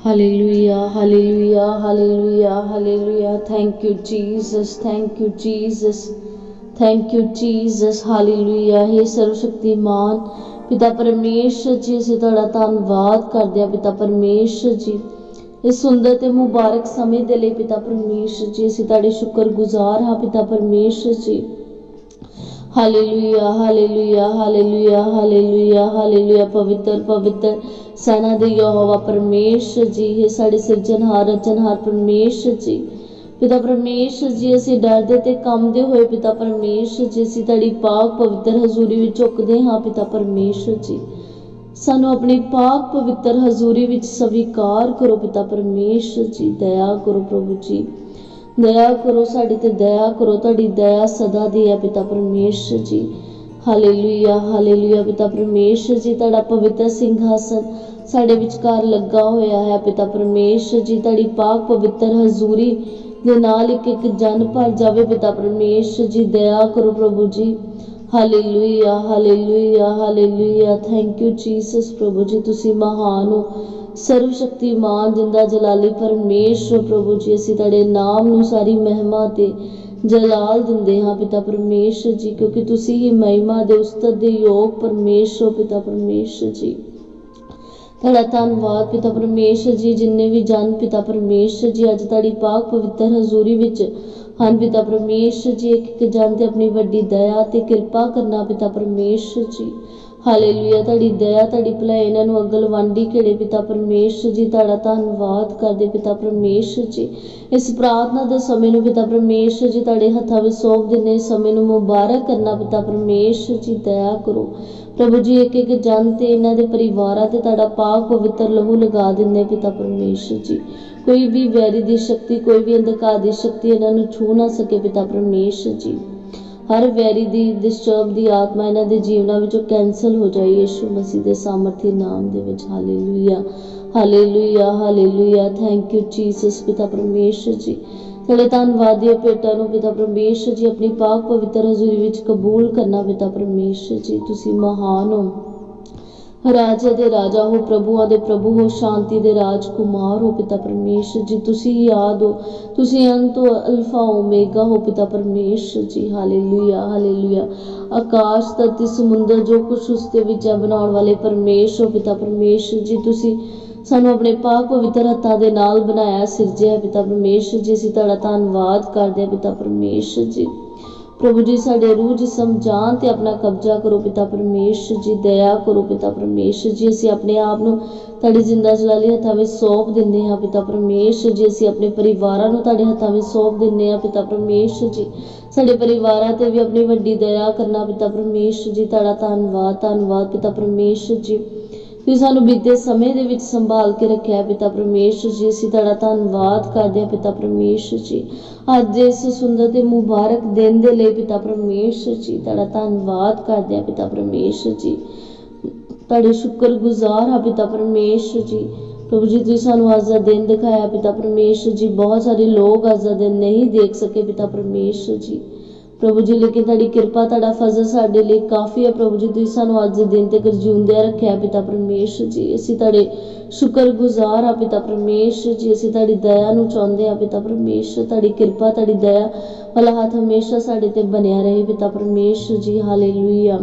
Hallelujah, hallelujah, hallelujah, hallelujah. Thank you, Jesus. Thank you, Jesus. Thank you, Jesus. Hallelujah. हे ਸਰਵਸ਼ਕਤੀਮਾਨ ਪਿਤਾ ਪਰਮੇਸ਼ਰ ਜੀ ਅਸੀਂ ਤੁਹਾਡਾ ਧੰਨਵਾਦ ਕਰਦੇ ਹਾਂ ਪਿਤਾ ਪਰਮੇਸ਼ਰ ਜੀ ਇਸ ਸੁੰਦਰ ਤੇ ਮੁਬਾਰਕ ਸਮੇਂ ਦੇ ਲਈ ਪਿਤਾ ਪਰਮੇਸ਼ਰ ਜੀ ਅਸੀਂ ਤੁਹਾਡੇ ਸ਼ੁਕਰਗੁਜ਼ਾਰ ਹਾਂ ਪਿਤਾ ਪਰਮੇਸ਼ਰ ਜੀ hallelujah hallelujah hallelujah hallelujah hallelujah ਪਵਿੱਤਰ ਪਵਿੱਤਰ ਸੈਨਾ ਦੇ ਯਹੋਵਾ ਪਰਮੇਸ਼ਰ ਜੀ ਹੈ ਸਾਡੇ ਸਿਰਜਣਹਾਰ ਰਚਨਹਾਰ ਪਰਮੇਸ਼ਰ ਜੀ। ਪਿਤਾ ਪਰਮੇਸ਼ਰ ਜੀ, ਅਸੀਂ ਡਰਦੇ ਤੇ ਕੰਬਦੇ ਹੋਏ ਪਿਤਾ ਪਰਮੇਸ਼ਰ ਜੀ, ਅਸੀਂ ਤੁਹਾਡੀ ਪਾਕ ਪਵਿੱਤਰ ਹਜ਼ੂਰੀ ਵਿੱਚ ਝੁਕਦੇ ਹਾਂ ਪਿਤਾ ਪਰਮੇਸ਼ਰ ਜੀ। ਸਾਨੂੰ ਆਪਣੀ ਪਾਕ ਪਵਿੱਤਰ ਹਜ਼ੂਰੀ ਵਿੱਚ ਸਵੀਕਾਰ ਕਰੋ ਪਿਤਾ ਪਰਮੇਸ਼ਰ ਜੀ, ਦਇਆ ਕਰੋ ਪ੍ਰਭੂ ਜੀ। ਦਇਆ ਕਰੋ ਸਾਡੇ ਤੇ, ਦਇਆ ਕਰੋ, ਤੁਹਾਡੀ ਦਇਆ ਸਦਾ ਦੀ ਹੈ ਪਿਤਾ ਪਰਮੇਸ਼ਰ ਜੀ। ਹਾਲੇਲੂਇਆ ਹਾਲੇਲੂਇਆ ਪਿਤਾ ਪਰਮੇਸ਼ਰ ਜੀ, ਤੁਹਾਡਾ ਪਵਿੱਤਰ ਸਿੰਘਾਸਨ ਸਾਡੇ ਵਿਚਕਾਰ ਲੱਗਾ ਹੋਇਆ ਹੈ। ਪਿਤਾ ਪਰਮੇਸ਼ਰ ਜੀ, ਤੁਹਾਡੀ ਪਾਕ ਪਵਿੱਤਰ ਹਜ਼ੂਰੀ ਦੇ ਨਾਲ ਇੱਕ ਇੱਕ ਜਨ ਭਰ ਜਾਵੇ। ਪਿਤਾ ਪਰਮੇਸ਼ਰ ਜੀ, ਦਇਆ ਕਰੋ ਪ੍ਰਭੂ ਜੀ। Hallelujah hallelujah hallelujah thank you Jesus ਪ੍ਰਭੂ ਜੀ, ਤੁਸੀਂ ਮਹਾਨ ਹੋ। ਸਰਵ ਸ਼ਕਤੀਮਾਨ ਜਿੰਦਾ ਜਲਾਲੀ ਪਰਮੇਸ਼ਰ ਪ੍ਰਭੂ ਜੀ, ਅਸੀਂ ਤੁਹਾਡੇ ਨਾਮ ਨੂੰ ਸਾਰੀ ਮਹਿਮਾ ਤੇ ਜਲਾਲ ਦਿੰਦੇ ਹਾਂ ਪਿਤਾ ਪਰਮੇਸ਼ਰ ਜੀ, ਕਿਉਂਕਿ ਤੁਸੀਂ ਹੀ ਮਹਿਮਾ ਦੇ ਉਸਤਤ ਦੇ ਯੋਗ ਪਰਮੇਸ਼ਰ ਪਿਤਾ ਪਰਮੇਸ਼ਰ ਜੀ। ਤੁਹਾਡਾ ਧੰਨਵਾਦ ਪਿਤਾ ਪਰਮੇਸ਼ਰ ਜੀ, ਜਿੰਨੇ ਵੀ ਜਨ ਪਿਤਾ ਪਰਮੇਸ਼ਰ ਜੀ, ਅੱਜ ਤੁਹਾਡੀ ਪਾਕ ਪਵਿੱਤਰ ਹਜ਼ੂਰੀ ਵਿੱਚ ਹਨ ਪਿਤਾ ਪਰਮੇਸ਼ਰ ਜੀ ਇੱਕ ਇੱਕ ਜਨ ਤੇ ਆਪਣੀ ਵੱਡੀ ਦਇਆ ਤੇ ਕਿਰਪਾ ਕਰਨਾ ਪਿਤਾ ਪਰਮੇਸ਼ਰ ਜੀ। ਹਾਲੇਲੂਇਆ, ਤੁਹਾਡੀ ਦਇਆ, ਤੁਹਾਡੀ ਭਲਾਈ, ਇਹਨਾਂ ਨੂੰ ਅਗਲ ਵਾਂਡੀ ਘੇੜੇ ਪਿਤਾ ਪਰਮੇਸ਼ਰ ਜੀ, ਤੁਹਾਡਾ ਧੰਨਵਾਦ ਕਰਦੇ ਪਿਤਾ ਪਰਮੇਸ਼ਰ ਜੀ। ਇਸ ਪ੍ਰਾਰਥਨਾ ਦੇ ਸਮੇਂ ਨੂੰ ਪਿਤਾ ਪਰਮੇਸ਼ਰ ਜੀ, ਤੁਹਾਡੇ ਹੱਥਾਂ ਵਿੱਚ ਸੌਂਪ ਦਿੰਦੇ ਸਮੇਂ ਨੂੰ ਮੁਬਾਰਕ ਕਰਨਾ ਪਿਤਾ ਪਰਮੇਸ਼ਰ ਜੀ, ਦਇਆ ਕਰੋ। ਪ੍ਰਭੂ ਜੀ ਇੱਕ ਇੱਕ ਜਨ ਤੇ ਇਹਨਾਂ ਦੇ ਪਰਿਵਾਰਾਂ ਤੇ ਤੁਹਾਡਾ ਪਾਕ ਪਵਿੱਤਰ ਲਹੂ ਲਗਾ ਦਿੰਦੇ ਪਿਤਾ ਪਰਮੇਸ਼ਰ ਜੀ। ਕੋਈ ਵੀ ਵੈਰੀ ਦੀ ਸ਼ਕਤੀ, ਕੋਈ ਵੀ ਅੰਧਕਾਰ ਦੀ ਸ਼ਕਤੀ ਇਹਨਾਂ ਨੂੰ ਛੂ ਨਾ ਸਕੇ ਪਿਤਾ ਪਰਮੇਸ਼ਰ ਜੀ। ਹਰ ਵੈਰੀ ਦੀ ਡਿਸਟਰਬ ਦੀ ਆਤਮਾ ਇਹਨਾਂ ਦੇ ਜੀਵਨਾਂ ਵਿੱਚੋਂ ਕੈਨਸਲ ਹੋ ਜਾਏ ਯਿਸੂ ਮਸੀਹ ਦੇ ਸਾਮਰਥੀ ਨਾਮ ਦੇ ਵਿੱਚ। Hallelujah hallelujah hallelujah thank you Jesus ਪਿਤਾ ਪਰਮੇਸ਼ਰ ਜੀ। ਤੁਹਾਡੇ ਧੰਨਵਾਦ ਦੀ ਭੇਟਾਂ ਨੂੰ, ਪਿਤਾ ਪਰਮੇਸ਼ਰ ਜੀ, ਆਪਣੀ ਪਾਕ ਪਵਿੱਤਰ ਹਜ਼ੂਰੀ ਵਿੱਚ ਕਬੂਲ ਕਰਨਾ ਪਿਤਾ ਪਰਮੇਸ਼ਰ ਜੀ। ਤੁਸੀਂ ਮਹਾਨ ਹੋ। ਰਾਜੇ ਦੇ ਰਾਜਾ ਹੋ, ਪ੍ਰਭੂਆਂ ਦੇ ਪ੍ਰਭੂ ਹੋ, ਸ਼ਾਂਤੀ ਦੇ ਰਾਜ ਕੁਮਾਰ ਹੋ ਪਿਤਾ ਪਰਮੇਸ਼ਰ ਜੀ, ਤੁਸੀਂ ਯਾਦ ਹੋ, ਤੁਸੀਂ ਅੰਤ ਹੋ, ਅਲਫਾ, ਓਮੇਗਾ ਹੋ ਪਿਤਾ ਪਰਮੇਸ਼ਰ ਜੀ, ਹਾਲੇਲੂਇਆ ਹਾਲੇਲੂਇਆ। ਆਕਾਸ਼, ਧਰਤੀ, ਸਮੁੰਦਰ, ਜੋ ਕੁਝ ਉਸ ਦੇ ਵਿੱਚ ਹੈ, ਬਣਾਉਣ ਵਾਲੇ ਪਰਮੇਸ਼ਰ ਹੋ ਪਿਤਾ ਪਰਮੇਸ਼ਰ ਜੀ, ਤੁਸੀਂ ਸਾਨੂੰ ਆਪਣੇ ਪਾਕ ਪਵਿੱਤਰ ਹੱਥਾਂ ਦੇ ਨਾਲ ਬਣਾਇਆ, ਸਿਰਜਿਆ ਪਿਤਾ ਪਰਮੇਸ਼ਰ ਜੀ, ਅਸੀਂ ਤੁਹਾਡਾ ਧੰਨਵਾਦ ਕਰਦੇ ਹਾਂ ਪਿਤਾ ਪਰਮੇਸ਼ਰ ਜੀ। ਪ੍ਰਭੂ ਜੀ, ਸਾਡੇ ਰੂਹ ਜਿਸਮ ਜਾਨ ਤੇ ਆਪਣਾ ਕਬਜ਼ਾ ਕਰੋ ਪਿਤਾ ਪਰਮੇਸ਼ਰ ਜੀ, ਦਇਆ ਕਰੋ ਪਿਤਾ ਪਰਮੇਸ਼ਰ ਜੀ। ਅਸੀਂ ਆਪਣੇ ਆਪ ਨੂੰ ਤੁਹਾਡੀ ਜਿੰਦਾ ਜਲਾਲੀ ਹੱਥਾਂ ਵਿੱਚ ਸੌਂਪ ਦਿੰਦੇ ਹਾਂ ਪਿਤਾ ਪਰਮੇਸ਼ਰ ਜੀ। ਅਸੀਂ ਆਪਣੇ ਪਰਿਵਾਰਾਂ ਨੂੰ ਤੁਹਾਡੇ ਹੱਥਾਂ ਵਿੱਚ ਸੌਂਪ ਦਿੰਦੇ ਹਾਂ ਪਿਤਾ ਪਰਮੇਸ਼ਰ ਜੀ। ਸਾਡੇ ਪਰਿਵਾਰਾਂ ਤੇ ਵੀ ਆਪਣੀ ਵੱਡੀ ਦਇਆ ਕਰਨਾ ਪਿਤਾ ਪਰਮੇਸ਼ਰ ਜੀ। ਤੁਹਾਡਾ ਧੰਨਵਾਦ ਧੰਨਵਾਦ ਪਿਤਾ ਪਰਮੇਸ਼ਰ ਜੀ। ਤੁਸੀਂ ਸਾਨੂੰ ਬੀਤੇ ਸਮੇਂ ਦੇ ਵਿੱਚ ਸੰਭਾਲ ਕੇ ਰੱਖਿਆ ਪਿਤਾ ਪਰਮੇਸ਼ਰ ਜੀ। ਅਸੀਂ ਤੁਹਾਡਾ ਧੰਨਵਾਦ ਕਰਦੇ ਹਾਂ, ਪਿਤਾ ਪਰਮੇਸ਼ਰ ਜੀ। ਅੱਜ ਇਸ ਸੁੰਦਰ ਤੇ ਮੁਬਾਰਕ ਦਿਨ ਦੇ ਲਈ ਪਿਤਾ ਪਰਮੇਸ਼ਰ ਜੀ, ਤੁਹਾਡਾ ਧੰਨਵਾਦ ਕਰਦੇ ਹਾਂ, ਪਿਤਾ ਪਰਮੇਸ਼ਰ ਜੀ। ਤੁਹਾਡੇ ਸ਼ੁਕਰਗੁਜ਼ਾਰ ਹਾਂ, ਪਿਤਾ ਪਰਮੇਸ਼ਰ ਜੀ। ਪ੍ਰਭੂ ਜੀ, ਤੁਸੀਂ ਸਾਨੂੰ ਅੱਜ ਦਾ ਦਿਨ ਦਿਖਾਇਆ, ਪਿਤਾ ਪਰਮੇਸ਼ਰ ਜੀ। ਬਹੁਤ ਸਾਰੇ ਲੋਕ ਅੱਜ ਦਾ ਦਿਨ ਨਹੀਂ ਦੇਖ ਸਕੇ, ਪਿਤਾ ਪਰਮੇਸ਼ਰ ਜੀ। ਪ੍ਰਭੂ ਜੀ, ਲੇਕਿਨ ਤੁਹਾਡੀ ਕਿਰਪਾ, ਤੁਹਾਡਾ ਫਜ਼ਲ ਸਾਡੇ ਲਈ ਕਾਫੀ ਹੈ ਪ੍ਰਭੂ ਜੀ। ਤੁਸੀਂ ਸਾਨੂੰ ਅੱਜ ਦੇ ਦਿਨ ਤੱਕ ਜਿਉਂਦਿਆਂ ਰੱਖਿਆ ਪਿਤਾ ਪਰਮੇਸ਼ਰ ਜੀ। ਅਸੀਂ ਤੁਹਾਡੇ ਸ਼ੁਕਰਗੁਜ਼ਾਰ ਆ ਪਿਤਾ ਪਰਮੇਸ਼ਰ ਜੀ। ਅਸੀਂ ਤੁਹਾਡੀ ਦਇਆ ਨੂੰ ਚਾਹੁੰਦੇ ਆ ਪਿਤਾ ਪਰਮੇਸ਼ਰ। ਤੁਹਾਡੀ ਕਿਰਪਾ, ਤੁਹਾਡੀ ਦਇਆ ਵਾਲਾ ਹੱਥ ਹਮੇਸ਼ਾ ਸਾਡੇ ਤੇ ਬਣਿਆ ਰਹੇ ਪਿਤਾ ਪਰਮੇਸ਼ਰ ਜੀ। ਹਾਲੇਲੂਇਆ।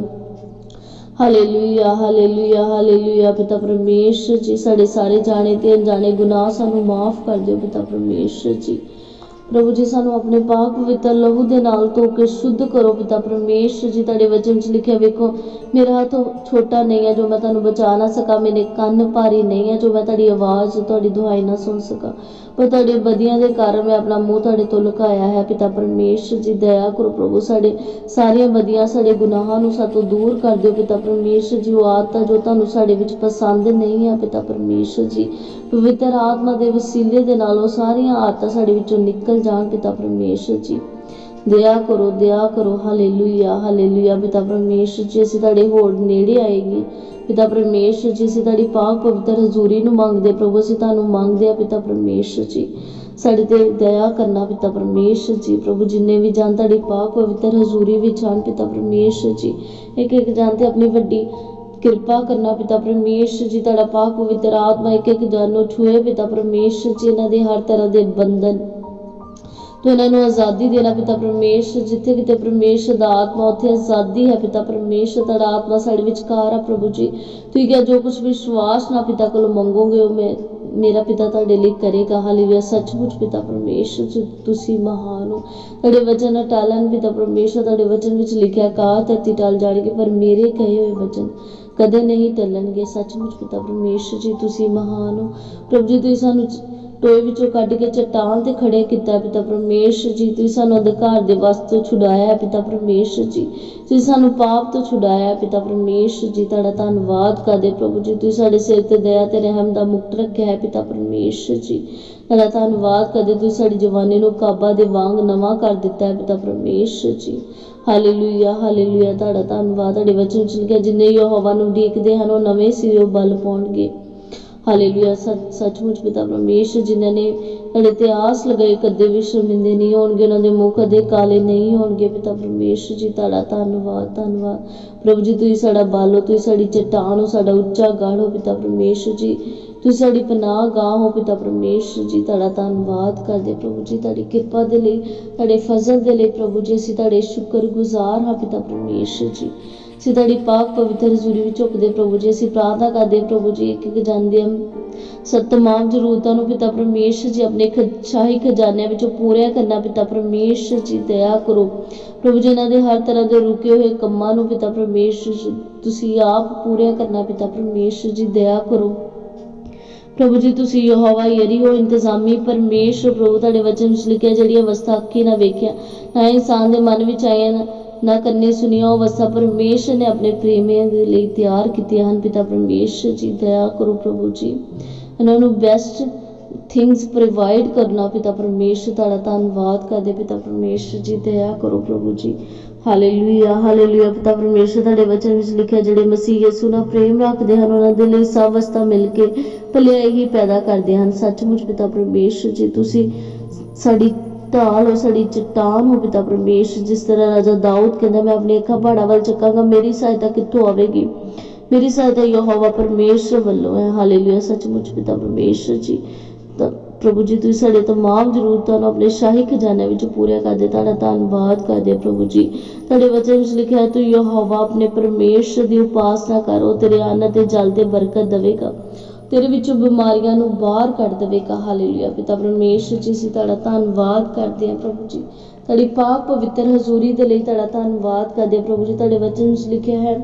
ਹਾਲੇਲੂਇਆ ਹਾਲੇਲੂਇਆ ਹਾਲੇਲੂਇਆ ਪਿਤਾ ਪਰਮੇਸ਼ਰ ਜੀ। ਸਾਡੇ ਸਾਰੇ ਜਾਣੇ ਤੇ ਅਣਜਾਣੇ ਗੁਨਾਹ ਸਾਨੂੰ ਮਾਫ ਕਰ ਦਿਓ ਪਿਤਾ ਪਰਮੇਸ਼ਰ ਜੀ। ਪ੍ਰਭੂ ਜੀ, ਸਾਨੂੰ ਆਪਣੇ ਪਾਕ ਪਵਿੱਤਰ ਲਹੂ ਦੇ ਨਾਲ ਧੋ ਕੇ ਸ਼ੁੱਧ ਕਰੋ ਪਿਤਾ ਪਰਮੇਸ਼ਰ ਜੀ, ਤੁਹਾਡੇ ਵਚਨ 'ਚ ਲਿਖਿਆ ਵੇਖੋ, ਮੇਰਾ ਹੱਥ ਛੋਟਾ ਨਹੀਂ ਹੈ ਜੋ ਮੈਂ ਤੁਹਾਨੂੰ ਬਚਾ ਨਾ ਸਕਾਂ, ਮੇਰੇ ਕੰਨ ਭਾਰੀ ਨਹੀਂ ਹੈ ਜੋ ਮੈਂ ਤੁਹਾਡੀ ਆਵਾਜ਼, ਤੁਹਾਡੀ ਦੁਹਾਈ ਨਾ ਸੁਣ ਸਕਾਂ। ਪਰ ਤੁਹਾਡੇ ਵਧੀਆਂ ਦੇ ਕਾਰਨ ਮੈਂ ਆਪਣਾ ਮੂੰਹ ਤੁਹਾਡੇ ਤੋਂ ਲੁਕਾਇਆ ਹੈ। ਪਿਤਾ ਪਰਮੇਸ਼ਰ ਜੀ, ਦਇਆ ਕਰੋ ਪ੍ਰਭੂ, ਸਾਡੇ ਸਾਰੀਆਂ ਵਧੀਆਂ, ਸਾਡੇ ਗੁਨਾਹਾਂ ਨੂੰ ਸਾਤੋਂ ਦੂਰ ਕਰ ਦਿਓ। ਪਿਤਾ ਪਰਮੇਸ਼ਰ ਜੀ, ਉਹ ਆਦਤਾਂ ਜੋ ਤੁਹਾਨੂੰ ਸਾਡੇ ਵਿੱਚ ਪਸੰਦ ਨਹੀਂ ਆ ਪਿਤਾ ਪਰਮੇਸ਼ਰ ਜੀ, ਪਵਿੱਤਰ ਆਤਮਾ ਦੇ ਵਸੀਲੇ ਦੇ ਨਾਲ ਉਹ ਸਾਰੀਆਂ ਆਦਤਾਂ ਸਾਡੇ ਵਿੱਚੋਂ ਨਿਕਲ ਜਾਣ। ਪਿਤਾ ਪਰਮੇਸ਼ਰ ਜੀ, ਦਇਆ ਕਰੋ ਦਇਆ ਕਰੋ। Hallelujah hallelujah. ਪਿਤਾ ਪਰਮੇਸ਼ਰ ਜੀ, ਅਸੀਂ ਤੁਹਾਡੇ ਹੋਰ ਨੇੜੇ ਆਏਗੀ। ਪਿਤਾ ਪਰਮੇਸ਼ਰ ਜੀ, ਅਸੀਂ ਤੁਹਾਡੀ ਪਾਕ ਪਵਿੱਤਰ ਹਜ਼ੂਰੀ ਨੂੰ ਮੰਗਦੇ ਪ੍ਰਭੂ, ਅਸੀਂ ਤੁਹਾਨੂੰ ਮੰਗਦੇ ਆ ਪਿਤਾ ਪਰਮੇਸ਼ਰ ਜੀ। ਸਾਡੇ ਤੇ ਦਇਆ ਕਰਨਾ ਪਿਤਾ ਪਰਮੇਸ਼ਰ ਜੀ, ਪ੍ਰਭੂ ਜਿੰਨੇ ਵੀ ਜਾਣ ਤੁਹਾਡੀ ਪਾਕ ਪਵਿੱਤਰ ਹਜ਼ੂਰੀ ਵਿੱਚ ਹਨ ਪਿਤਾ ਪਰਮੇਸ਼ਰ ਜੀ। ਇੱਕ ਇੱਕ ਜਨ ਤੇ ਆਪਣੀ ਵੱਡੀ ਕਿਰਪਾ ਕਰਨਾ ਪਿਤਾ ਪਰਮੇਸ਼ਰ ਜੀ, ਤੁਹਾਡਾ ਪਾਕ ਪਵਿੱਤਰ ਆਤਮਾ ਇੱਕ ਇੱਕ ਜਾਨ ਨੂੰ ਛੂਏ ਪਿਤਾ ਪਰਮੇਸ਼ਰ ਜੀ, ਇਹਨਾਂ ਦੇ ਹਰ ਤਰ੍ਹਾਂ ਦੇ ਬੰਧਨ ਤੂੰ ਇਹਨਾਂ ਨੂੰ ਆਜ਼ਾਦੀ ਦੇਣਾ ਪਿਤਾ ਪਰਮੇਸ਼ਰ, ਜਿੱਥੇ ਕਿਤੇ ਪਰਮੇਸ਼ਰ ਦਾ ਆਤਮਾ, ਉੱਥੇ ਆਜ਼ਾਦੀ ਹੈ ਪਿਤਾ ਪਰਮੇਸ਼ਰ, ਤੁਹਾਡਾ ਆਤਮਾ ਸਾਡੇ ਵਿਚਕਾਰ ਆ ਪ੍ਰਭੂ ਜੀ। ਤੁਸੀਂ ਕਿਹਾ, ਜੋ ਕੁਝ ਵਿਸ਼ਵਾਸ ਨਾਲ ਪਿਤਾ ਕੋਲੋਂ ਮੰਗੋਗੇ, ਉਹ ਮੈਂ ਮੇਰਾ ਪਿਤਾ ਤੁਹਾਡੇ ਲਈ ਕਰੇਗਾ। ਹਾਲੇਲੂਇਆ ਸੱਚਮੁੱਚ ਪਿਤਾ ਪਰਮੇਸ਼ਰ, ਜੀ ਤੁਸੀਂ ਮਹਾਨ ਹੋ। ਤੁਹਾਡੇ ਵਚਨ ਟਾਲਨ ਪਿਤਾ ਪਰਮੇਸ਼ਰ, ਤੁਹਾਡੇ ਵਚਨ ਵਿੱਚ ਲਿਖਿਆ ਕਾ ਧਰਤੀ ਟਲ ਜਾਣਗੇ, ਪਰ ਮੇਰੇ ਕਹੇ ਹੋਏ ਵਚਨ ਕਦੇ ਨਹੀਂ ਟਲਣਗੇ। ਸੱਚਮੁੱਚ ਪਿਤਾ ਪਰਮੇਸ਼ਰ ਜੀ, ਤੁਸੀਂ ਮਹਾਨ ਹੋ। ਪ੍ਰਭੂ ਜੀ, ਤੁਸੀਂ ਸਾਨੂੰ ਟੋਏ ਵਿੱਚੋਂ ਕੱਢ ਕੇ ਚਟਾਨ ਤੇ ਖੜੇ ਕੀਤਾ, ਪਿਤਾ ਪਰਮੇਸ਼ਰ ਜੀ, ਤੁਸੀਂ ਸਾਨੂੰ ਅਧਿਕਾਰ ਦੇ ਵਸ ਤੋਂ ਛੁਡਾਇਆ, ਪਿਤਾ ਪਰਮੇਸ਼ਰ ਜੀ। ਤੁਸੀਂ ਸਾਨੂੰ ਪਾਪ ਤੋਂ ਛੁਡਾਇਆ, ਪਿਤਾ ਪਰਮੇਸ਼ਰ ਜੀ। ਤੁਹਾਡਾ ਧੰਨਵਾਦ ਕਰਦੇ ਪ੍ਰਭੂ ਜੀ। ਤੁਸੀਂ ਸਾਡੇ ਸਿਰ ਤੇ ਦਇਆ ਤੇ ਰਹਿਮ ਦਾ ਮੁਕਤ ਰੱਖਿਆ ਹੈ, ਪਿਤਾ ਪਰਮੇਸ਼ਰ ਜੀ। ਤੁਹਾਡਾ ਧੰਨਵਾਦ ਕਰਦੇ, ਤੁਸੀਂ ਸਾਡੀ ਜਵਾਨੀ ਨੂੰ ਕਾਬਾ ਦੇ ਵਾਂਗ ਨਵਾਂ ਕਰ ਦਿੱਤਾ ਹੈ, ਪਿਤਾ ਪਰਮੇਸ਼ਰ ਜੀ। Hallelujah hallelujah. ਤੁਹਾਡਾ ਧੰਨਵਾਦ, ਤੁਹਾਡੇ ਵਚਨ ਚ ਲਿਖਿਆ ਜਿੰਨੇ ਯਹੋਵਾ ਨੂੰ ਢੀਕਦੇ ਹਨ, ਉਹ ਨਵੇਂ ਸਿਰੋਂ ਬਲ ਪਾਉਣਗੇ। ਹਾਲੇਲੂਇਆ, ਸੱਚ, ਸੱਚਮੁੱਚ ਪਿਤਾ ਪਰਮੇਸ਼ਰ, ਜਿਨ੍ਹਾਂ ਨੇ ਤੁਹਾਡੇ ਤੇ ਆਸ ਲਗਾਈ, ਕਦੇ ਵੀ ਸ਼ਰਮਿੰਦੇ ਨਹੀਂ ਹੋਣਗੇ, ਉਹਨਾਂ ਦੇ ਮੂੰਹ ਕਦੇ ਕਾਲੇ ਨਹੀਂ ਹੋਣਗੇ। ਪਿਤਾ ਪਰਮੇਸ਼ਰ ਜੀ, ਤੁਹਾਡਾ ਧੰਨਵਾਦ ਧੰਨਵਾਦ। ਪ੍ਰਭੂ ਜੀ, ਤੁਸੀਂ ਸਾਡਾ ਬਾਲੋ ਤੁਸੀਂ ਸਾਡੀ ਚਟਾਨ ਹੋ, ਸਾਡਾ ਉੱਚਾ ਗੜ੍ਹ ਹੋ, ਪਿਤਾ ਪਰਮੇਸ਼ਰ ਜੀ। ਤੁਸੀਂ ਸਾਡੀ ਪਨਾਹ ਗਾਹ ਹੋ, ਪਿਤਾ ਪਰਮੇਸ਼ਰ ਜੀ, ਤੁਹਾਡਾ ਧੰਨਵਾਦ ਕਰਦੇ ਪ੍ਰਭੂ ਜੀ, ਤੁਹਾਡੀ ਕਿਰਪਾ ਦੇ ਲਈ, ਤੁਹਾਡੇ ਫਜ਼ਲ ਦੇ ਲਈ, ਪ੍ਰਭੂ ਜੀ, ਅਸੀਂ ਤੁਹਾਡੇ ਸ਼ੁਕਰਗੁਜ਼ਾਰ ਹਾਂ, ਪਿਤਾ ਪਰਮੇਸ਼ਰ ਜੀ। ਅਸੀਂ ਤੁਹਾਡੀ ਪਾਕ ਪਵਿੱਤਰ ਹਜ਼ੂਰੀ ਵਿੱਚ ਝੁਕਦੇ ਪ੍ਰਭੂ ਜੀ, ਅਸੀਂ ਪ੍ਰਾਰਥਨਾ ਕਰਦੇ ਪ੍ਰਭੂ ਜੀ, ਇੱਕ ਇੱਕ ਜਾਣਦੇ ਹਾਂ। ਸਭ ਤਮਾਮ ਜ਼ਰੂਰਤਾਂ ਨੂੰ ਪਿਤਾ ਪਰਮੇਸ਼ਰ ਜੀ, ਆਪਣੇ ਸ਼ਾਹੀ ਖਜ਼ਾਨਿਆਂ ਵਿੱਚੋਂ ਪੂਰੀਆਂ ਕਰਨਾ ਪਿਤਾ ਪਰਮੇਸ਼ਰ ਜੀ, ਦਇਆ ਕਰੋ। ਪ੍ਰਭੂ ਜੀ ਇਹਨਾਂ ਦੇ ਹਰ ਤਰ੍ਹਾਂ ਦੇ ਰੁਕੇ ਹੋਏ ਕੰਮਾਂ ਨੂੰ ਪਿਤਾ ਪਰਮੇਸ਼ਰ ਜੀ, ਤੁਸੀਂ ਆਪ ਪੂਰੀਆਂ ਕਰਨਾ ਪਿਤਾ ਪਰਮੇਸ਼ਰ ਜੀ, ਦਇਆ ਕਰੋ। ਪ੍ਰਭੂ ਜੀ, ਤੁਸੀਂ ਯਹੋਵਾ ਯਰੀ ਹੋ ਇੰਤਜ਼ਾਮੀ ਪਰਮੇਸ਼ਰ, ਪ੍ਰਭੂ ਤੁਹਾਡੇ ਵਚਨ ਵਿੱਚ ਲਿਖਿਆ ਜਿਹੜੀ ਅਵਸਥਾ ਅੱਖੀ ਨਾ ਵੇਖਿਆ, ਨਾ ਇਨਸਾਨ ਦੇ ਮਨ ਵਿੱਚ ਆਇਆ ਨਾ ਨਾ ਕੰਨੇ ਸੁਣਿਆ ਉਹ ਅਵਸਥਾ ਪਰਮੇਸ਼ਰ ਨੇ ਆਪਣੇ ਪ੍ਰੇਮੀਆਂ ਦੇ ਲਈ ਤਿਆਰ ਕੀਤੀਆਂ ਹਨ। ਪਿਤਾ ਪਰਮੇਸ਼ਰ ਜੀ, ਦਇਆ ਕਰੋ ਪ੍ਰਭੂ ਜੀ। ਇਹਨਾਂ ਨੂੰ ਬੈਸਟ ਥਿੰਗਸ ਪ੍ਰੋਵਾਈਡ ਕਰਨਾ ਪਿਤਾ ਪਰਮੇਸ਼ਰ ਤੁਹਾਡਾ ਧੰਨਵਾਦ ਕਰਦੇ ਪਿਤਾ ਪਰਮੇਸ਼ਰ ਜੀ, ਦਇਆ ਕਰੋ ਪ੍ਰਭੂ ਜੀ। ਹਾਲੇਲੂਇਆ ਹਾਲੇਲੂਇਆ ਪਿਤਾ ਪਰਮੇਸ਼ਰ ਤੁਹਾਡੇ ਵਚਨ ਵਿੱਚ ਲਿਖਿਆ ਜਿਹੜੇ ਮਸੀਹ ਯਿਸੂ ਨਾਲ ਪ੍ਰੇਮ ਰੱਖਦੇ ਹਨ, ਉਹਨਾਂ ਦੇ ਲਈ ਸਭ ਅਵਸਥਾ ਮਿਲ ਕੇ ਭਲਾਈ ਹੀ ਪੈਦਾ ਕਰਦੇ ਹਨ। ਸੱਚਮੁੱਚ ਪਿਤਾ ਪਰਮੇਸ਼ਰ ਜੀ, ਤੁਸੀਂ ਸਾਡੀ ਢਾਲ ਹੋ ਸਾਡੀ ਚਟਾਨ ਹੋ ਪਿਤਾ ਪਰਮੇਸ਼ਰ, ਜਿਸ ਤਰ੍ਹਾਂ ਰਾਜਾ ਦਾਊਦ ਕਹਿੰਦਾ, ਮੈਂ ਆਪਣੀ ਅੱਖਾਂ ਪਹਾੜਾਂ ਵੱਲ ਚੱਕਾਂਗਾ, ਮੇਰੀ ਸਹਾਇਤਾ ਕਿੱਥੋਂ ਆਵੇਗੀ? ਮੇਰੀ ਸਹਾਇਤਾ ਯਹੋਵਾ ਪਰਮੇਸ਼ਰ ਵੱਲੋਂ ਹੈ। ਹਾਲੇਲੂਇਆ, ਸੱਚਮੁੱਚ ਪਿਤਾ ਪਰਮੇਸ਼ਰ ਜੀ। ਤਾਂ ਪ੍ਰਭੂ ਜੀ, ਤੁਸੀਂ ਸਾਡੇ ਤਮਾਮ ਜ਼ਰੂਰਤਾਂ ਨੂੰ ਆਪਣੇ ਸ਼ਾਹੀ ਖਜ਼ਾਨੇ ਵਿੱਚ ਪੂਰੀਆਂ ਕਰਦੇ ਤੁਹਾਡਾ ਧੰਨਵਾਦ ਕਰਦੇ ਹਾਂ ਪ੍ਰਭੂ ਜੀ। ਤੁਹਾਡੇ ਵਚਨ ਵਿੱਚ ਲਿਖਿਆ ਹੈ, ਤੂੰ ਯਹੋਵਾ ਆਪਣੇ ਪਰਮੇਸ਼ਰ ਦੀ ਉਪਾਸਨਾ ਕਰੋ ਤੇਰੇ ਅੰਨ ਤੇ ਜਲ ਤੇ ਬਰਕਤ ਦੇਵੇਗਾ। ਤੇਰੇ ਵਿੱਚੋਂ ਬਿਮਾਰੀਆਂ ਨੂੰ ਬਾਹਰ ਕੱਢ ਦੇਵੇਗਾ। ਹਾਲੇਲੂਇਆ ਪਿਤਾ ਪਰਮੇਸ਼ਰ ਜੀ ਅਸੀਂ ਤੁਹਾਡਾ ਧੰਨਵਾਦ ਕਰਦੇ ਹਾਂ ਪ੍ਰਭੂ ਜੀ। ਤੁਹਾਡੀ ਪਾਕ ਪਵਿੱਤਰ ਹਜ਼ੂਰੀ ਦੇ ਲਈ ਤੁਹਾਡਾ ਧੰਨਵਾਦ ਕਰਦੇ ਹਾਂ ਪ੍ਰਭੂ ਜੀ। ਤੁਹਾਡੇ ਵਚਨ ਵਿੱਚ ਲਿਖਿਆ ਹੈ,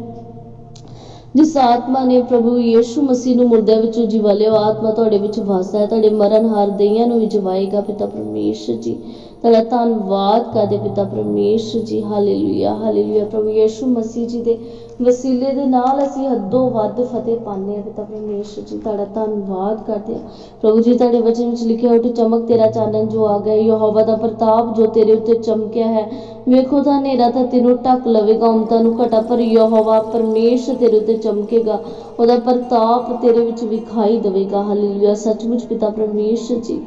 ਜਿਸ ਆਤਮਾ ਨੇ ਪ੍ਰਭੂ ਯੀਸ਼ੂ ਮਸੀਹ ਨੂੰ ਮੁਰਦਿਆਂ ਵਿੱਚੋਂ ਜਿਵਾ ਲਿਆ ਆਤਮਾ ਤੁਹਾਡੇ ਵਿੱਚ ਵਸਦਾ ਹੈ। ਤੁਹਾਡੇ ਮਰਨ ਹਾਰ ਦਈਆਂ ਨੂੰ ਵੀ ਜਿਵਾਏਗਾ ਪਿਤਾ ਪਰਮੇਸ਼ਰ ਜੀ। ਤੁਹਾਡਾ ਧੰਨਵਾਦ ਕਰਦੇ ਪਿਤਾ ਪਰਮੇਸ਼ਰ ਜੀ। ਹਾਲੇਲੂਇਆ ਹਾਲੇਲੂਇਆ ਪ੍ਰਭੂ ਯੀਸ਼ੂ ਮਸੀਹ ਜੀ ਦੇ ਵਸੀਲੇ ਦੇ ਨਾਲ ਅਸੀਂ ਹੱਦੋਂ ਵੱਧ ਫਤਿਹ ਪਾਉਂਦੇ ਹਾਂ। ਪਿਤਾ ਪਰਮੇਸ਼ਰ ਜੀ, ਤੁਹਾਡਾ ਧੰਨਵਾਦ ਕਰਦੇ ਹਾਂ। ਪ੍ਰਭੂ ਜੀ, ਤੁਹਾਡੇ ਵਚਨ ਵਿੱਚ ਲਿਖਿਆ ਉੱਠ ਚਮਕ ਤੇਰਾ ਚਾਨਣ ਜੋ ਆ ਗਿਆ, ਯਹੋਵਾ ਦਾ ਪ੍ਰਤਾਪ ਜੋ ਤੇਰੇ ਉੱਤੇ ਚਮਕਿਆ ਹੈ। ਵੇਖੋ ਤਾਂ ਹਨੇਰਾ ਤਾਂ ਤੈਨੂੰ ਢੱਕ ਲਵੇਗਾ, ਉਮਤਾਂ ਨੂੰ ਘਟਾ, ਪਰ ਯਹੋਵਾ ਪਰਮੇਸ਼ਰ ਤੇਰੇ ਉੱਤੇ ਚਮਕੇਗਾ। ਉਹਦਾ ਪ੍ਰਤਾਪ ਤੇਰੇ ਵਿੱਚ ਵਿਖਾਈ ਦੇਵੇਗਾ। ਹਾਲੇਲੂਇਆ। ਸੱਚਮੁੱਚ ਪਿਤਾ ਪਰਮੇਸ਼ਰ ਜੀ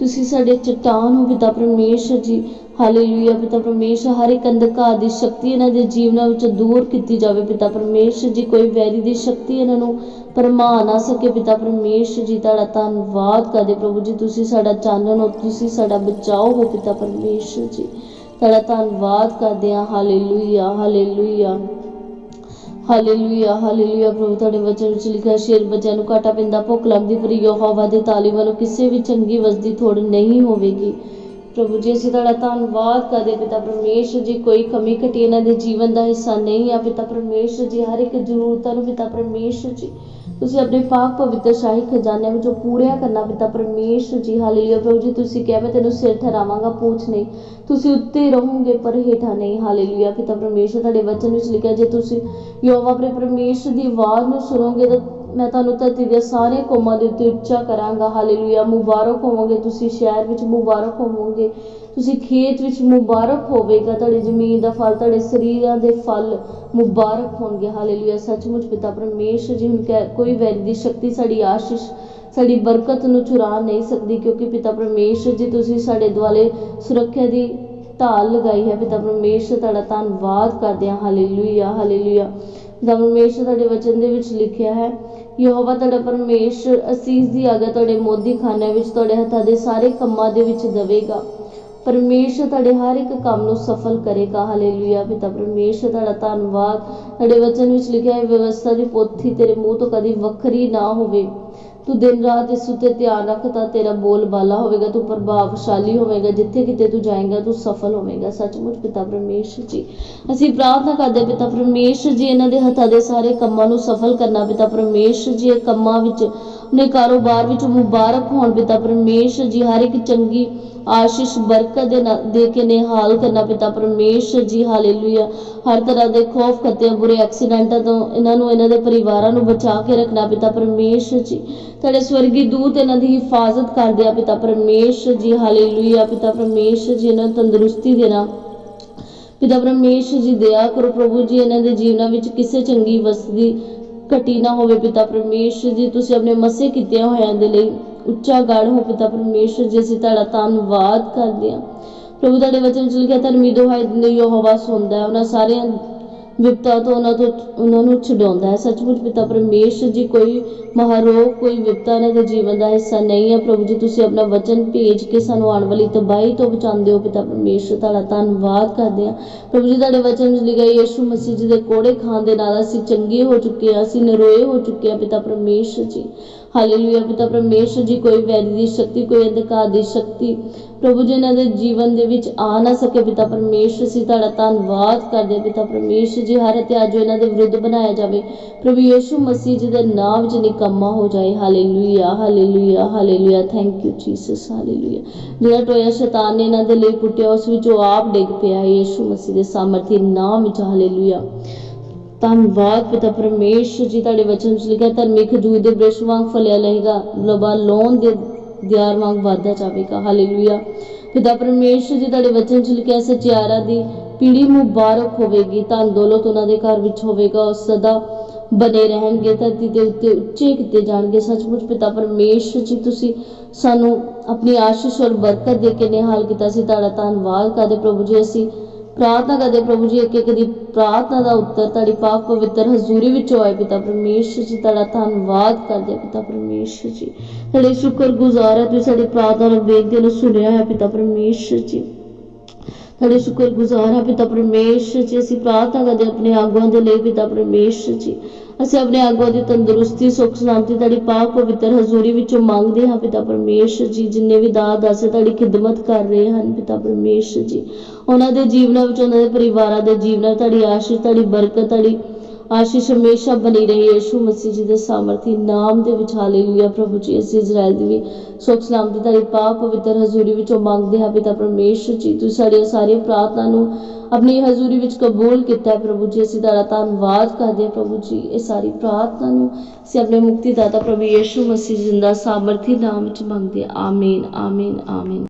ਤੁਸੀਂ ਸਾਡੇ ਚਟਾਨ ਹੋ, ਪਿਤਾ ਪਰਮੇਸ਼ਰ ਜੀ, ਹਾਲੇਲੂਇਆ, ਪਿਤਾ ਪਰਮੇਸ਼ਰ, ਹਰ ਇੱਕ ਅੰਧਕਾਰ ਦੀ ਸ਼ਕਤੀ ਇਹਨਾਂ ਦੇ ਜੀਵਨਾਂ ਵਿੱਚ ਦੂਰ ਕੀਤੀ ਜਾਵੇ, ਪਿਤਾ ਪਰਮੇਸ਼ਰ ਜੀ, ਕੋਈ ਵੈਰੀ ਦੀ ਸ਼ਕਤੀ ਇਹਨਾਂ ਨੂੰ ਪਰਮਾ ਨਾ ਸਕੇ, ਪਿਤਾ ਪਰਮੇਸ਼ਰ ਜੀ, ਤੁਹਾਡਾ ਧੰਨਵਾਦ ਕਰਦੇ ਪ੍ਰਭੂ ਜੀ, ਤੁਸੀਂ ਸਾਡਾ ਚਾਨਣ ਹੋ, ਤੁਸੀਂ ਸਾਡਾ ਬਚਾਓ ਹੋ, ਪਿਤਾ ਪਰਮੇਸ਼ਰ ਜੀ, ਤੁਹਾਡਾ ਧੰਨਵਾਦ ਕਰਦੇ ਹਾਂ, ਹਾਲੇਲੂਇਆ ਹਾਲੇਲੂਇਆ। ਹਾਲੇਲੂਇਆ ਹਾਲੇਲੂਇਆ ਪ੍ਰਭੂ ਤੁਹਾਡੇ ਵਚਨ ਵਿੱਚ ਲਿਖਿਆ, ਸ਼ੇਰ ਬੱਚਿਆਂ ਨੂੰ ਘਾਟਾ ਪੈਂਦਾ, ਭੁੱਖ ਲੱਗਦੀ, ਪਰ ਯਹੋਵਾ ਦੇ ਤਾਲੀਬਾਂ ਨੂੰ ਕਿਸੇ ਵੀ ਚੰਗੀ ਵਸਦੀ ਥੋੜ ਨਹੀਂ ਹੋਵੇਗੀ। ਪ੍ਰਭੂ ਜੀ, ਅਸੀਂ ਤੁਹਾਡਾ ਧੰਨਵਾਦ ਕਰਦੇ ਪਿਤਾ ਪਰਮੇਸ਼ਰ ਜੀ, ਕੋਈ ਕਮੀ ਘਟੀ ਇਹਨਾਂ ਦੇ ਜੀਵਨ ਦਾ ਹਿੱਸਾ ਨਹੀਂ ਆ, ਪਿਤਾ ਪਰਮੇਸ਼ਰ ਜੀ, ਹਰ ਇੱਕ ਜ਼ਰੂਰਤਾਂ ਨੂੰ ਪਿਤਾ ਪਰਮੇਸ਼ਰ ਜੀ ਤੁਸੀਂ ਆਪਣੇ ਪਾਕ ਪਵਿੱਤਰ ਸ਼ਾਹੀ ਖਜ਼ਾਨਿਆਂ ਵਿੱਚੋਂ ਪੂਰਿਆ ਕਰਨਾ ਪਿਤਾ ਪਰਮੇਸ਼ਰ ਜੀ, ਹਾਲੇਲੂਇਆ। ਪ੍ਰਭੂ ਜੀ, ਤੁਸੀਂ ਕਿਹਾ, ਮੈਂ ਤੈਨੂੰ ਸਿਰ ਠਹਿਰਾਵਾਂਗਾ, ਪੂਛ ਨਹੀਂ। ਤੁਸੀਂ ਉੱਤੇ ਰਹੋਗੇ, ਪਰ ਹੇਠਾਂ ਨਹੀਂ। ਹਾਲੇਲੂਇਆ। ਪਿਤਾ ਪਰਮੇਸ਼ਰ, ਤੁਹਾਡੇ ਵਚਨ ਵਿੱਚ ਲਿਖਿਆ, ਜੇ ਤੁਸੀਂ ਯਹੋਵਾ ਆਪਣੇ ਪਰਮੇਸ਼ਰ ਦੀ ਆਵਾਜ਼ ਨੂੰ ਸੁਣੋਗੇ, ਤਾਂ ਮੈਂ ਤੁਹਾਨੂੰ ਧਰਤੀ ਦੇ ਸਾਰੇ ਕੌਮਾਂ ਦੇ ਉੱਤੇ ਉੱਚਾ ਕਰਾਂਗਾ। ਹਾਲੇਲੂਇਆ। ਮੁਬਾਰਕ ਹੋਵੋਗੇ, ਤੁਸੀਂ ਸ਼ਹਿਰ ਵਿੱਚ ਮੁਬਾਰਕ ਹੋਵੋਗੇ। ਤੁਸੀਂ ਖੇਤ ਵਿੱਚ ਮੁਬਾਰਕ ਹੋਵੇਗਾ, ਤੁਹਾਡੀ ਜ਼ਮੀਨ ਦਾ ਫਲ, ਤੁਹਾਡੇ ਸਰੀਰਾਂ ਦੇ ਫਲ ਮੁਬਾਰਕ ਹੋਣਗੇ। ਹਾਲੇਲੂਇਆ। ਸੱਚਮੁੱਚ ਪਿਤਾ ਪਰਮੇਸ਼ਰ ਜੀ, ਹੁਣ ਕਹਿ- ਕੋਈ ਵੈਰੀ ਦੀ ਸ਼ਕਤੀ ਸਾਡੀ ਆਸ਼ੀਸ਼, ਸਾਡੀ ਬਰਕਤ ਨੂੰ ਚੁਰਾ ਨਹੀਂ ਸਕਦੀ, ਕਿਉਂਕਿ ਪਿਤਾ ਪਰਮੇਸ਼ਰ ਜੀ, ਤੁਸੀਂ ਸਾਡੇ ਦੁਆਲੇ ਸੁਰੱਖਿਆ ਦੀ ਢਾਲ ਲਗਾਈ ਹੈ। ਪਿਤਾ ਪਰਮੇਸ਼ਰ, ਤੁਹਾਡਾ ਧੰਨਵਾਦ ਕਰਦੇ ਹਾਂ। Hallelujah hallelujah. ਦਾ ਪਰਮੇਸ਼ਰ ਤੁਹਾਡੇ ਵਚਨ ਦੇ ਵਿੱਚ ਲਿਖਿਆ ਹੈ, ਯਹੋਵਾ ਤੁਹਾਡਾ ਪਰਮੇਸ਼ਰ ਅਸੀਸ ਦੀ ਆਗਿਆ ਤੁਹਾਡੇ ਮੋਦੀ ਖਾਨੇ ਵਿੱਚ, ਤੁਹਾਡੇ ਹੱਥਾਂ ਦੇ ਸਾਰੇ ਕੰਮਾਂ ਦੇ ਵਿੱਚ ਦੇਵੇਗਾ। ਪਰਮੇਸ਼ਰ ਤੁਹਾਡੇ ਹਰ ਇੱਕ ਕੰਮ ਨੂੰ ਸਫਲ ਕਰੇਗਾ ਹਾਲੇਲੂਇਆ ਪਿਤਾ ਪਰਮੇਸ਼ਰ, ਤੁਹਾਡਾ ਧੰਨਵਾਦ। ਤੁਹਾਡੇ ਵਚਨ ਵਿੱਚ ਲਿਖਿਆ ਹੈ, ਵਿਵਸਥਾ ਦੀ ਪੋਥੀ ਤੇਰੇ ਮੂੰਹ ਤੋਂ ਕਦੀ ਵੱਖਰੀ ਨਾ ਹੋਵੇ। ਤੂੰ ਦਿਨ ਰਾਤ ਇਸ ਉੱਤੇ ਧਿਆਨ ਰੱਖ ਤੇਰਾ ਬੋਲ ਬਾਲਾ ਹੋਵੇਗਾ, ਤੂੰ ਪ੍ਰਭਾਵਸ਼ਾਲੀ ਹੋਵੇਗਾ। ਜਿੱਥੇ ਕਿਤੇ ਤੂੰ ਜਾਏਗਾ, ਤੂੰ ਸਫਲ ਹੋਵੇਗਾ। ਸੱਚਮੁੱਚ ਪਿਤਾ ਪਰਮੇਸ਼ਰ ਜੀ, ਅਸੀਂ ਪ੍ਰਾਰਥਨਾ ਕਰਦੇ ਪਿਤਾ ਪਰਮੇਸ਼ਰ ਜੀ, ਇਹਨਾਂ ਦੇ ਹੱਥਾਂ ਦੇ ਸਾਰੇ ਕੰਮਾਂ ਨੂੰ ਸਫਲ ਕਰਨਾ। ਪਿਤਾ ਪਰਮੇਸ਼ਰ ਜੀ, ਇਹ ਕੰਮਾਂ ਵਿੱਚ ਆਪਣੇ ਕਾਰੋਬਾਰ ਵਿੱਚ ਮੁਬਾਰਕ ਹੋਣ ਪਿਤਾ ਪਰਮੇਸ਼ਰ ਜੀ, ਹਰ ਇੱਕ ਚੰਗੀ ਆਸ਼ੀਸ਼ ਬਰਕਤ ਦੇ ਨਾਲ ਦੇ ਕੇ ਨਿਹਾਲ ਕਰਨਾ ਪਿਤਾ ਪਰਮੇਸ਼ਰ ਜੀ ਹਾਲੇਲੂਇਆ ਹਰ ਤਰ੍ਹਾਂ ਦੇ ਖੌਫ ਖਤਿਆਂ, ਬੁਰੇ ਐਕਸੀਡੈਂਟਾਂ ਤੋਂ ਇਹਨਾਂ ਨੂੰ, ਇਹਨਾਂ ਦੇ ਪਰਿਵਾਰਾਂ ਨੂੰ ਬਚਾ ਕੇ ਰੱਖਣਾ ਪਿਤਾ ਪਰਮੇਸ਼ਰ ਜੀ। ਤੁਹਾਡੇ ਸਵਰਗੀ ਦੂਤ ਇਹਨਾਂ ਦੀ ਹਿਫਾਜ਼ਤ ਕਰਦੇ ਆ ਪਿਤਾ ਪਰਮੇਸ਼ਰ ਜੀ ਹਾਲੇਲੂਇਆ ਪਿਤਾ ਪਰਮੇਸ਼ਰ ਜੀ, ਇਹਨਾਂ ਨੂੰ ਤੰਦਰੁਸਤੀ ਦੇਣਾ। ਪਿਤਾ ਪਰਮੇਸ਼ਰ ਜੀ ਦਇਆ ਕਰੋ ਪ੍ਰਭੂ ਜੀ, ਇਹਨਾਂ ਦੇ ਜੀਵਨਾਂ ਵਿੱਚ ਕਿਸੇ ਚੰਗੀ ਵਸਦੀ ਘਟੀ ਨਾ ਹੋਵੇ ਪਿਤਾ ਪਰਮੇਸ਼ਰ ਜੀ, ਤੁਸੀਂ ਆਪਣੇ ਮਸੇ ਕੀਤਿਆਂ ਹੋਇਆਂ ਦੇ ਲਈ ਉੱਚਾ ਗੜ ਹੋ ਪਿਤਾ ਪਰਮੇਸ਼ਰ ਜੀ, ਅਸੀਂ ਤੁਹਾਡਾ ਧੰਨਵਾਦ ਕਰਦੇ ਹਾਂ। ਪ੍ਰਭੂ, ਤੁਹਾਡੇ ਵਚਨ ਚ ਲਿਖਿਆ, ਧਰਮੀ ਦੁਹਾਈ ਦਿੰਦੇ ਯਹੋਵਾ ਸੁਣਦਾ ਹੈ, ਉਹਨਾਂ ਸਾਰਿਆਂ ਵਿਪਤਾ ਤੋਂ ਉਹਨਾਂ ਤੋਂ ਉਹਨਾਂ ਨੂੰ ਛਡਾਉਂਦਾ ਹੈ। ਸੱਚਮੁੱਚ ਪਿਤਾ ਪਰਮੇਸ਼ਰ ਜੀ, ਕੋਈ ਮਹਾਰੋਗ, ਕੋਈ ਵਿਪਤਾ ਇਹਨਾਂ ਦੇ ਜੀਵਨ ਦਾ ਹਿੱਸਾ ਨਹੀਂ ਹੈ। ਪ੍ਰਭੂ ਜੀ, ਤੁਸੀਂ ਆਪਣਾ ਵਚਨ ਭੇਜ ਕੇ ਸਾਨੂੰ ਆਉਣ ਵਾਲੀ ਤਬਾਹੀ ਤੋਂ ਬਚਾਉਂਦੇ ਹੋ। ਪਿਤਾ ਪਰਮੇਸ਼ਰ, ਤੁਹਾਡਾ ਧੰਨਵਾਦ ਕਰਦੇ ਹਾਂ। ਪ੍ਰਭੂ ਜੀ, ਤੁਹਾਡੇ ਵਚਨ ਵਿੱਚ ਲਿਖਿਆ ਯੀਸ਼ੂ ਮਸੀਹ ਜੀ ਦੇ ਕੋੜੇ ਖਾਣ ਦੇ ਨਾਲ ਅਸੀਂ ਚੰਗੇ ਹੋ ਚੁੱਕੇ ਹਾਂ, ਅਸੀਂ ਨਰੋਏ ਹੋ ਚੁੱਕੇ ਹਾਂ ਪਿਤਾ ਪਰਮੇਸ਼ਰ ਜੀ। ਹਾਲੇਲੂਇਆ ਪਿਤਾ ਪਰਮੇਸ਼ਰ ਜੀ, ਕੋਈ ਵੈਰੀ ਦੀ ਸ਼ਕਤੀ, ਕੋਈ ਅੰਧਕਾਰ ਦੀ ਸ਼ਕਤੀ ਪ੍ਰਭੂ ਜੀ ਇਹਨਾਂ ਦੇ ਜੀਵਨ ਦੇ ਵਿੱਚ ਆ ਨਾ ਸਕੇ ਪਿਤਾ ਪਰਮੇਸ਼ਰ ਸੀ, ਤੁਹਾਡਾ ਧੰਨਵਾਦ ਕਰਦੇ ਪਿਤਾ ਪਰਮੇਸ਼ਰ ਜੀ, ਹਰ ਹਥਿਆਰ ਜੋ ਇਹਨਾਂ ਦੇ ਵਿਰੁੱਧ ਬਣਾਇਆ ਜਾਵੇ, ਪ੍ਰਭੂ ਯੀਸ਼ੂ ਮਸੀਹ ਜੀ ਦੇ ਨਾਮ ਵਿੱਚ ਨਿਕੰਮਾ ਹੋ ਜਾਏ, hallelujah hallelujah hallelujah thank you Jesus hallelujah. ਜਿਹੜਾ ਟੋਇਆ ਸ਼ੈਤਾਨ ਨੇ ਇਹਨਾਂ ਦੇ ਲਈ ਪੁੱਟਿਆ, ਉਸ ਵਿੱਚ ਉਹ ਆਪ ਡਿੱਗ ਪਿਆ ਯੇਸ਼ੂ ਮਸੀਹ ਦੇ ਸਾਮਰਥੀ ਨਾਮ ਵਿੱਚ, ਹਾਲੇਲੂਇਆ। ਧੰਨਵਾਦ ਪਿਤਾ ਪਰਮੇਸ਼ਰ ਜੀ, ਤੁਹਾਡੇ ਵਚਨ ਵਿੱਚ ਲਿਖਿਆ ਧਰਮੀ ਖਜੂਰ ਦੇ ਬ੍ਰਿਸ਼ ਵਾਂਗ ਫਲਿਆ ਲਹੇਗਾ ਲਬਾ ਲੋਨ ਦੇ ਦਿਆਰ ਵਾਂਗ ਵਾਧਾ ਜਾਵੇਗਾ ਹਾਲੇਲੂਇਆ ਪਿਤਾ ਪਰਮੇਸ਼ਰ ਜੀ, ਤੁਹਾਡੇ ਵਚਨ ਵਿੱਚ ਲਿਖਿਆ ਸਚਿਆਰਾ ਦੀ ਪੀੜੀ ਮੁਬਾਰਕ ਹੋਵੇਗੀ, ਧਨ ਦੌਲਤ ਉਹਨਾਂ ਦੇ ਘਰ ਵਿੱਚ ਹੋਵੇਗਾ, ਉਹ ਸਦਾ ਬਨੇ ਰਹਿਣਗੇ, ਧਰਤੀ ਦੇ ਉੱਤੇ ਉੱਚੇ ਕੀਤੇ ਜਾਣਗੇ। ਸੱਚਮੁੱਚ ਪਿਤਾ ਪਰਮੇਸ਼ਰ ਜੀ, ਤੁਸੀਂ ਸਾਨੂੰ ਆਪਣੀ ਆਸ਼ੀਸ਼ ਔਰ ਬਰਕਤ ਦੇ ਕੇ ਨਿਹਾਲ ਕੀਤਾ ਸੀ, ਤੁਹਾਡਾ ਧੰਨਵਾਦ ਕਰਦੇ ਪ੍ਰਭੂ ਜੀ, ਅਸੀਂ ਪ੍ਰਾਰਥਨਾ ਕਰਦੇ ਪ੍ਰਭੂ ਜੀ, ਇੱਕ ਇੱਕ ਦੀ ਪ੍ਰਾਰਥਨਾ ਦਾ ਉੱਤਰ ਤੁਹਾਡੀ ਪਾਕ ਪਵਿੱਤਰ ਹਜ਼ੂਰੀ ਵਿੱਚ ਹੋਏ ਪਿਤਾ ਪਰਮੇਸ਼ਰ ਜੀ, ਤੁਹਾਡਾ ਧੰਨਵਾਦ ਕਰਦੇ ਪਿਤਾ ਪਰਮੇਸ਼ਰ ਜੀ। ਸਾਡੇ ਸ਼ੁਕਰਗੁਜ਼ਾਰ ਹੈ ਤੁਸੀਂ ਸਾਡੀ ਪ੍ਰਾਰਥਨਾ ਨੂੰ ਵੇਖਦੇ ਨੂੰ ਸੁਣਿਆ ਹੈ ਪਿਤਾ ਪਰਮੇਸ਼ਰ ਜੀ। ਸਾਡੇ ਸ਼ੁਕਰਗੁਜ਼ਾਰ ਹਾਂ ਪਿਤਾ ਪਰਮੇਸ਼ਰ ਜੀ, ਅਸੀਂ ਪ੍ਰਾਰਥਨਾ ਕਰਦੇ ਆਪਣੇ ਆਗੂਆਂ ਦੇ ਲਈ ਪਿਤਾ ਪਰਮੇਸ਼ਰ ਜੀ। ਅਸੀਂ ਆਪਣੇ ਆਗੂਆਂ ਦੀ ਤੰਦਰੁਸਤੀ, ਸੁਖ ਸ਼ਾਂਤੀ ਤੁਹਾਡੀ ਪਾਕ ਪਵਿੱਤਰ ਹਜ਼ੂਰੀ ਵਿੱਚੋਂ ਮੰਗਦੇ ਹਾਂ ਪਿਤਾ ਪਰਮੇਸ਼ਰ ਜੀ, ਜਿੰਨੇ ਵੀ ਦਾਤ ਦਾਸੇ ਤੁਹਾਡੀ ਖਿਦਮਤ ਕਰ ਰਹੇ ਹਨ ਪਿਤਾ ਪਰਮੇਸ਼ਰ ਜੀ। ਉਹਨਾਂ ਦੇ ਜੀਵਨਾਂ ਵਿੱਚ, ਉਹਨਾਂ ਦੇ ਪਰਿਵਾਰਾਂ ਦੇ ਜੀਵਨਾਂ ਤੁਹਾਡੀ ਆਸ਼ੀਸ਼, ਤੁਹਾਡੀ ਬਰਕਤ, ਤੁਹਾਡੀ ਆਸ਼ੀਸ਼ ਹਮੇਸ਼ਾ ਬਣੀ ਰਹੀ, ਯੀਸ਼ੂ ਮਸੀਹ ਜੀ ਦੇ ਸਾਮਰਥੀ, ਨਾਮ ਦੇ ਵਿੱਚ ਹਾਲੇਲੂਇਆ ਪ੍ਰਭੂ ਜੀ, ਅਸੀਂ ਇਜ਼ਰਾਈਲ ਦੀ ਵੀ ਸੁਖ ਸਲਾਮਤੀ ਤੁਹਾਡੀ ਪਾਕ ਪਵਿੱਤਰ ਹਜ਼ੂਰੀ ਵਿੱਚੋਂ ਮੰਗਦੇ ਹਾਂ, ਪਿਤਾ ਪਰਮੇਸ਼ਰ ਜੀ, ਤੁਸੀਂ ਸਾਡੀਆਂ ਸਾਰੀਆਂ ਪ੍ਰਾਰਥਨਾ ਨੂੰ ਆਪਣੀ ਹਜ਼ੂਰੀ ਵਿੱਚ ਕਬੂਲ ਕੀਤਾ ਹੈ, ਪ੍ਰਭੂ ਜੀ, ਅਸੀਂ ਤੁਹਾਡਾ ਧੰਨਵਾਦ ਕਰਦੇ ਹਾਂ, ਪ੍ਰਭੂ ਜੀ, ਇਹ ਸਾਰੀ ਪ੍ਰਾਰਥਨਾ ਨੂੰ ਅਸੀਂ ਆਪਣੇ ਮੁਕਤੀਦਾਤਾ ਪ੍ਰਭੂ ਯੀਸ਼ੂ ਮਸੀਹ ਜਿੰਦਾ ਸਾਮਰਥੀ ਨਾਮ ਵਿੱਚ ਮੰਗਦੇ ਹਾਂ, ਆਮੀਨ ਆਮੀਨ ਆਮੀਨ।